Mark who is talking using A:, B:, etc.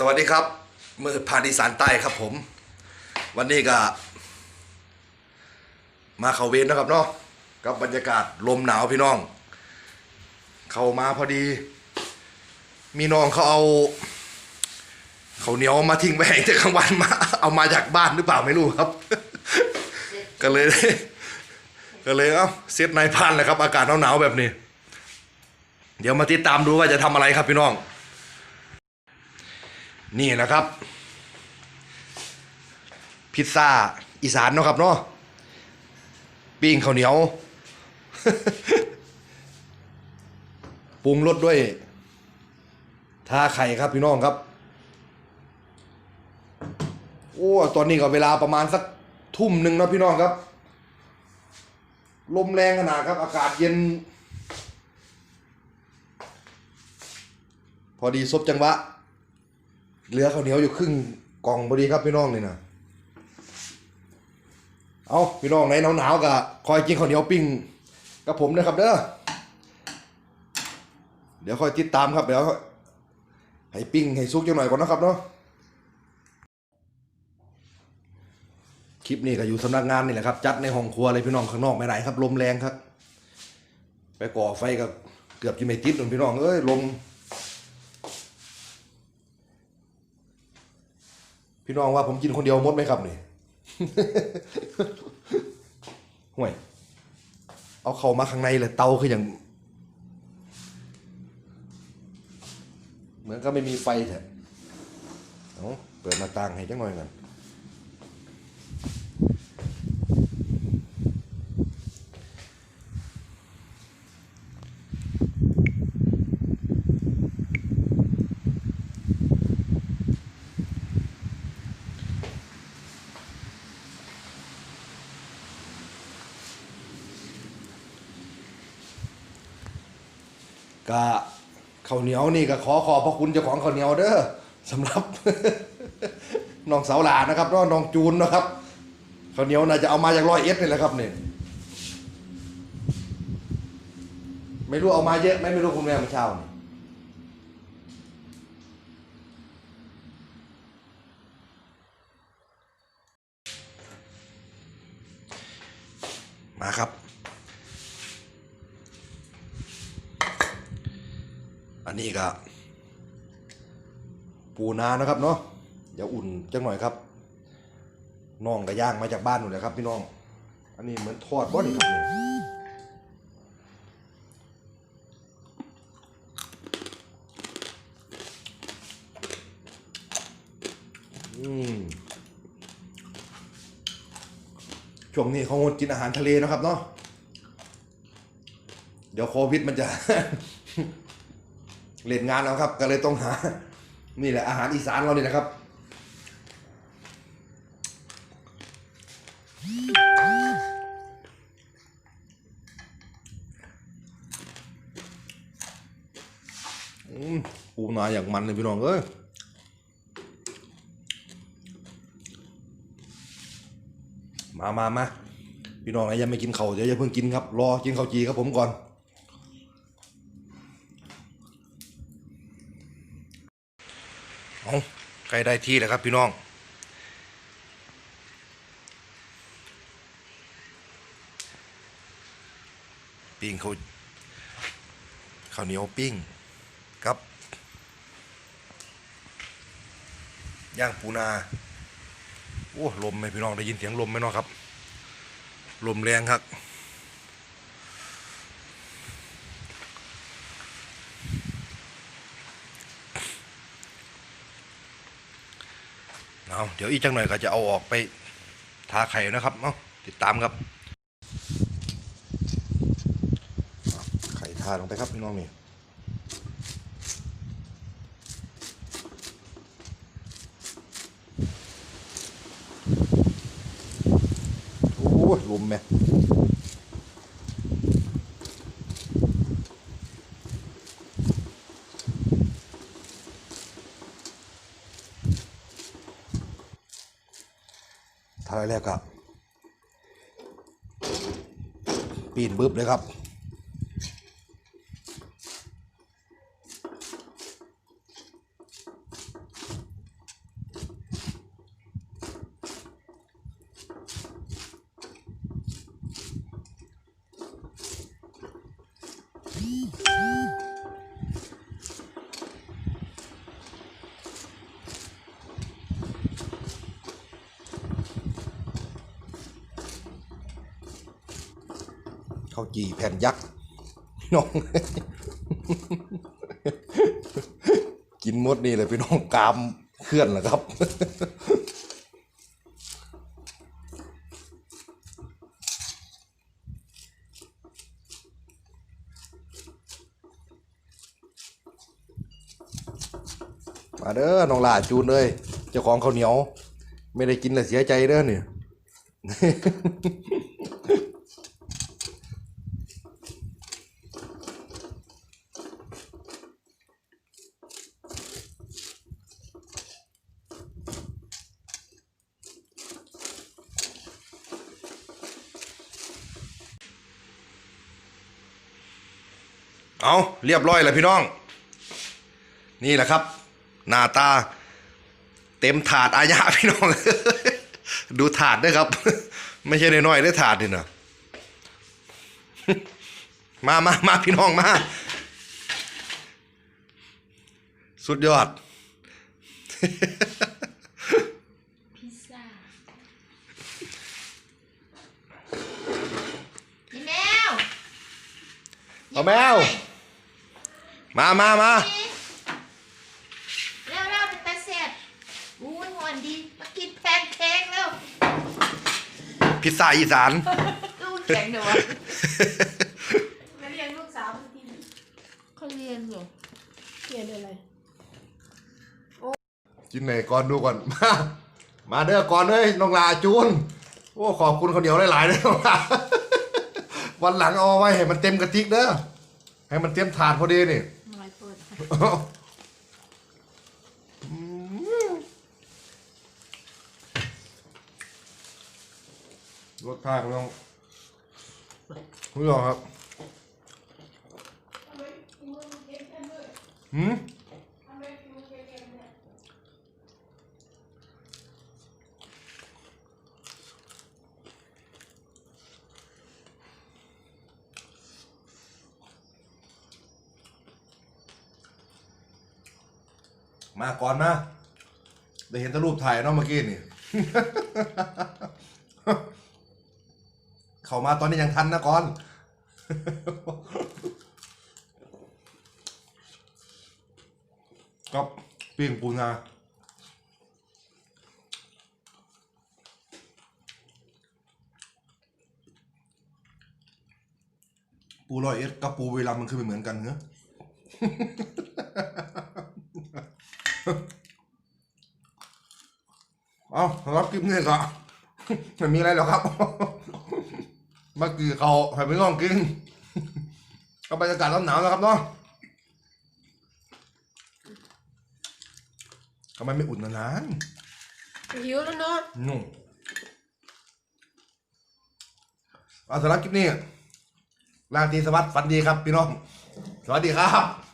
A: สวัสดีครับ มือพาดีสานใต้ครับผม วันนี้ก็ มาเขาเวนนะครับเนาะกับบรรยากาศลมหนาวพี่น้อง เข้ามาพอดี มีน้องเขาเอาเขาเหนียวมาทิ้งไว้ให้แต่กลางวันมา เอามาจากบ้านหรือเปล่าไม่รู้ครับ ก็เลย ก็เลยเอ้าเซตนายพันเลยครับ อากาศหนาวๆแบบนี้ เดี๋ยวมาติดตามดูว่าจะทำอะไรครับพี่น้อง นี่นะครับ พิซซ่าอีสานเนาะครับเนาะปิ้งข้าวเหนียวปรุงรสด้วยทาไข่ครับพี่น้องครับ โอ้ตอนนี้ก็เวลาประมาณสักทุ่มหนึ่งนะพี่น้องครับ ลมแรงขนาดครับ อากาศเย็น พอดีซบจังหวะ เหลือข้าวเหนียวอยู่ครึ่งกล่องพอดีครับพี่น้องนี่นะเอาพี่น้องไหนหนาวๆก็คอยกินข้าวเหนียวปิ้งกับผมนะครับเด้อเดี๋ยวคอยติดตามครับเดี๋ยวให้ปิ้งให้ซุกจังหน่อยก่อนนะครับเนาะคลิปนี้ก็อยู่สำนักงานนี่แหละครับ จัดในห้องครัวเลยพี่น้องข้างนอกไม่ได้ครับลมแรงครับ ไปก่อไฟกับเกือบจะไม่ติดเลยพี่น้องเอ้ยลม พี่น้องว่าผมกินคนเดียวหมดไหมครับนี่ห่วย เอาเข้ามาข้างในเลยเตาคืออย่าง เหมือนก็ไม่มีไฟแท้เอาเปิดหน้าต่างให้จังหน่อยกัน ก็ข้าวเหนียวนี่ก็ขอขอบพระคุณเจ้าของข้าวเหนียวเด้อสำหรับ น้องสาวหลานนะครับน้องจูนนะครับข้าวเหนียวน่าจะเอามาจากร้อยเอ็ดนี่แหละครับเนี่ยไม่รู้เอามาเยอะไหมไม่รู้คุณแม่เมื่อเช้านี่มาครับ อันนี้ก็ปูนานะครับเนาะเดี๋ยวอุ่นจังหน่อยครับน้องก็ย่างมาจากบ้านหนูนเลยครับ พี่น้อง อันนี้เหมือนทอดบ่นี่ครับเนี่ยช่วงนี้เขางดกินอาหารทะเลนะครับเนาะ เดี๋ยวโควิดมันจะ เล่นงานแล้วครับ ก็เลยต้องหา นี่แหละอาหารอีสานเราเนี่ยนะครับอืมปูนาอย่างมันเลยพี่น้องเอ้ยมามามาพี่น้องไหนยังไม่กินเขาวเดี๋ยวอย่าเพิ่งกินครับ รอกินข้าวจีครับผมก่อน เอาใกล้ได้ที่แล้วครับพี่น้อง ปิ้งเขาข้าวเหนียวปิ้งกับย่างปูนา โอ้ ลมไหมพี่น้องได้ยินเสียงลมไหมเนาะครับ ลมแรงครับ เอาเดี๋ยวอีกจังหน่อยก็จะเอาออกไปทาไข่นะครับเอาติดตามครับ ไข่ทาลงไปครับพี่น้องนี่โอ้ยลมแม่ อยแล้วครับปีนบึ๊บเลยครับ Mm-hmm. ข้าวจีแผ่นยักษ์พี่น้อง กินมดนี่เลยพี่น้องกามเคลื่อนแล้วครับ มาเด้อน้องหลาจูนเลยเจ้าของข้าวเหนียว ไม่ได้กินเลยเสียใจเด้อเนี่ย เอาเรียบร้อยแล้วพี่น้อง นี่แหละครับ หน้าตา เต็มถาดอายะพี่น้อง ดูถาดด้วยครับ ไม่ใช่น้อยๆได้ถาดนี่นะมามามาพี่น้องมา สุดยอด
B: พิซซ่าพี่แมว
A: เอาแมว มามามา
B: เร็วเร็วเป็นตาเสร็จอุ้ยหวนดี มากินแพนเค้กเร็ว
A: พิซซ่าอีสาน
B: ลูกแข็งเดี๋ยววะ
C: แล้วเรียนลูกสาวบางที
B: เขาเรียนอยู่
C: เรียนอะไร
A: กินไหนก่อนดูก่อน มา มาเด้อก่อนเลยน้องลาจูน โอ้ขอบคุณข้าวเหนียวหลายๆเลยน้องลาวันหลังเอาไว้ให้มันเต็มกระติกเด้อให้มันเต็มถาดพอดีนี่
C: น้อยเปิด
A: รสชาติน้องคุณผู้ชมครับ หืม มาก่อนมาได้เห็นแตรูปถ่ายเนาะเมื่อกี้นี่ เข้ามาตอนนี้ยังทันนะก่อนก็ปิ้งปูนาปูร้อยเอ็ดกับปูเวลามันคือไม่เหมือนกันเหรอ เอารับคลิปนี้ก็ไม่มีอะไรหรอกครับเมื่อกี้เขาให้ไปลองกินก็บรรยากาศร้อนหนาวแล้วครับเนาะทำไมไม่อุ่นนาน
C: หิวแล้วเนาะ
A: ๆนุ่มเอาสำหรับคลิปนี้ลาตรีสวัสดิ์ฝันดีครับพี่น้อง สวัสดีครับ